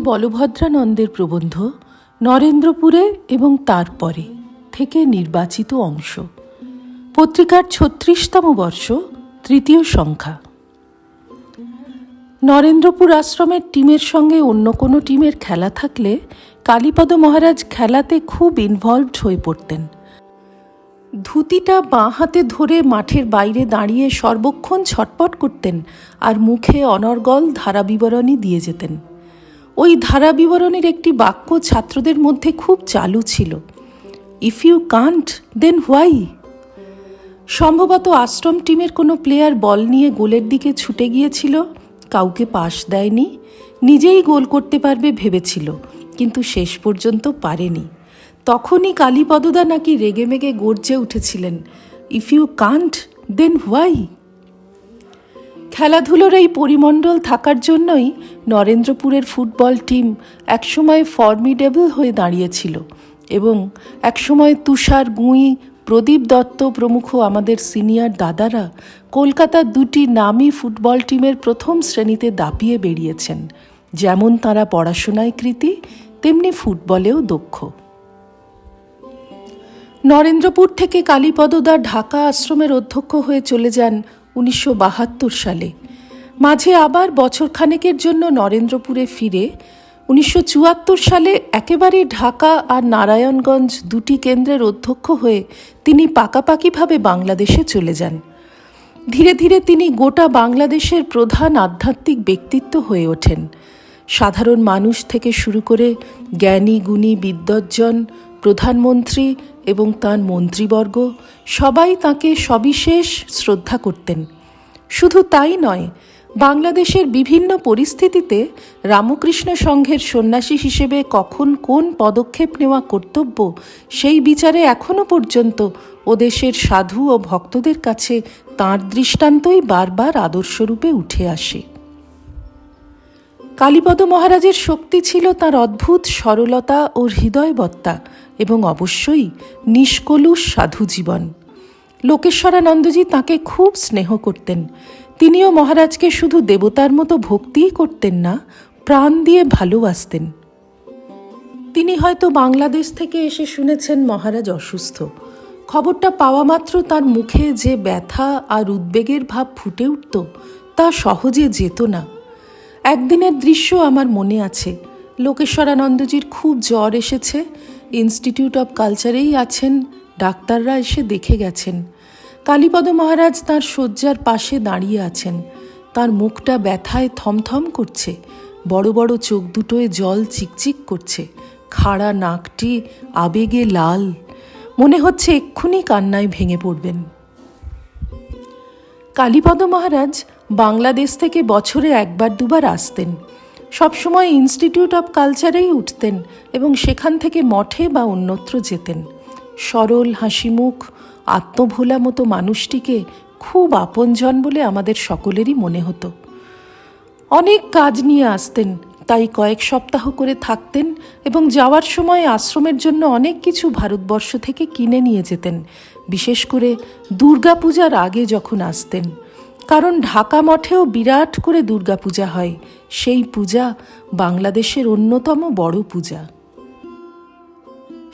বলভদ্রানন্দের প্রবন্ধ নরেন্দ্রপুরে এবং তারপরে থেকে নির্বাচিত অংশ। পত্রিকার ছত্রিশতম বর্ষ, তৃতীয় সংখ্যা। নরেন্দ্রপুর আশ্রমের টিমের সঙ্গে অন্য কোনো টিমের খেলা থাকলে কালীপদ মহারাজ খেলাতে খুব ইনভলভড হয়ে পড়তেন। ধুতিটা বাঁ হাতে ধরে মাঠের বাইরে দাঁড়িয়ে সর্বক্ষণ ছটপট করতেন আর মুখে অনর্গল ধারাবিবরণী দিয়ে যেতেন। ওই ধারা বিবরণের একটি বাক্য ছাত্রদের মধ্যে খুব চালু ছিল। If you can't then why সম্ভবত আশ্রম টিমের কোনো প্লেয়ার বল নিয়ে গোলের দিকে ছুটে গিয়েছিল, কাউকে পাশ দেয়নি, নিজেই গোল করতে পারবে ভেবেছিল, কিন্তু শেষ পর্যন্ত পারেনি। তখনই কালীপদদা নাকি রেগেমেগে গর্জে উঠেছিলেন if you can't then why খেলাধুলোর এই পরিমণ্ডল থাকার জন্যই নরেন্দ্রপুরের ফুটবল টিম একসময় ফর্মিডেবল হয়ে দাঁড়িয়েছিল এবং একসময় তুষার গুঁই, প্রদীপ দত্ত প্রমুখ আমাদের সিনিয়র দাদারা কলকাতার দুটি নামী ফুটবল টিমের প্রথম শ্রেণীতে দাপিয়ে বেরিয়েছেন। যেমন তারা পড়াশোনায় কৃতি, তেমনি ফুটবলেও দক্ষ। নরেন্দ্রপুর থেকে কালীপদদা ঢাকা আশ্রমের অধ্যক্ষ হয়ে চলে যান উনিশশো বাহাত্তর সালে। মাঝে আবার বছরখানেকের জন্য নরেন্দ্রপুরে ফিরে উনিশশো চুয়াত্তর সালে একেবারে ঢাকা আর নারায়ণগঞ্জ দুটি কেন্দ্রের অধ্যক্ষ হয়ে তিনি পাকাপাকিভাবে বাংলাদেশে চলে যান। ধীরে ধীরে তিনি গোটা বাংলাদেশের প্রধান আধ্যাত্মিক ব্যক্তিত্ব হয়ে ওঠেন। সাধারণ মানুষ থেকে শুরু করে জ্ঞানী, গুণী, বিদ্বজ্জন, প্রধানমন্ত্রী এবং তার মন্ত্রীবর্গ সবাই তাকে সবিশেষ শ্রদ্ধা করতেন। শুধু তাই নয়, বাংলাদেশের বিভিন্ন পরিস্থিতিতে রামকৃষ্ণ সংঘের সন্ন্যাসী হিসেবে কখন কোন পদক্ষেপ নেওয়া কর্তব্য, সেই বিচারে এখনও পর্যন্ত ও দেশের সাধু ও ভক্তদের কাছে তাঁর দৃষ্টান্তই বারবার আদর্শরূপে উঠে আসে। কালীপদ মহারাজের শক্তি ছিল তার অদ্ভুত সরলতা ও হৃদয়বত্তা এবং অবশ্যই নিষ্কলুষ সাধু জীবন লোকেশ্বরানন্দজি তাকে খুব স্নেহ করতেন। তিনিও মহারাজকে শুধু দেবতার মতো ভক্তিই করতেন না, প্রাণ দিয়ে ভালোবাসতেন। তিনি হয়তো বাংলাদেশ থেকে এসে শুনেছেন মহারাজ অসুস্থ। খবরটা পাওয়া মাত্র তার মুখে যে ব্যথা আর উদ্বেগের ভাব ফুটে উঠত, তা সহজে যেত না। একদিনের দৃশ্য আমার মনে আছে। লোকেশ্বরানন্দজির খুব জ্বর এসেছে। ইনস্টিটিউট অব কালচারেই আছেন ডাক্তাররা এসে দেখে গেছেন। কালীপদ মহারাজ তার শয্যার পাশে দাঁড়িয়ে আছেন। তার মুখটা ব্যথায় থমথম করছে। বড় বড় চোখ দুটোয় জল চিকচিক করছে। খাড়া নাকটি আবেগে লাল। মনে হচ্ছে এক্ষুনি কান্নায় ভেঙে পড়বেন। কালীপদ মহারাজ বাংলাদেশ থেকে বছরে একবার দুবার আসতেন। সবসময় ইনস্টিটিউট অব কালচারেই উঠতেন এবং সেখান থেকে মঠে বা অন্যত্র যেতেন। সরল হাসিমুখ আত্মভোলা মতো মানুষটিকে খুব আপনজন বলে আমাদের সকলেরই মনে হতো। অনেক কাজ নিয়ে আসতেন, তাই কয়েক সপ্তাহ করে থাকতেন এবং যাওয়ার সময় আশ্রমের জন্য অনেক কিছু ভারতবর্ষ থেকে কিনে নিয়ে যেতেন, বিশেষ করে দুর্গাপূজার আগে যখন আসতেন। কারণ ঢাকা মঠেও বিরাট করে দুর্গাপূজা হয়, সেই পূজা বাংলাদেশের অন্যতম বড় পূজা।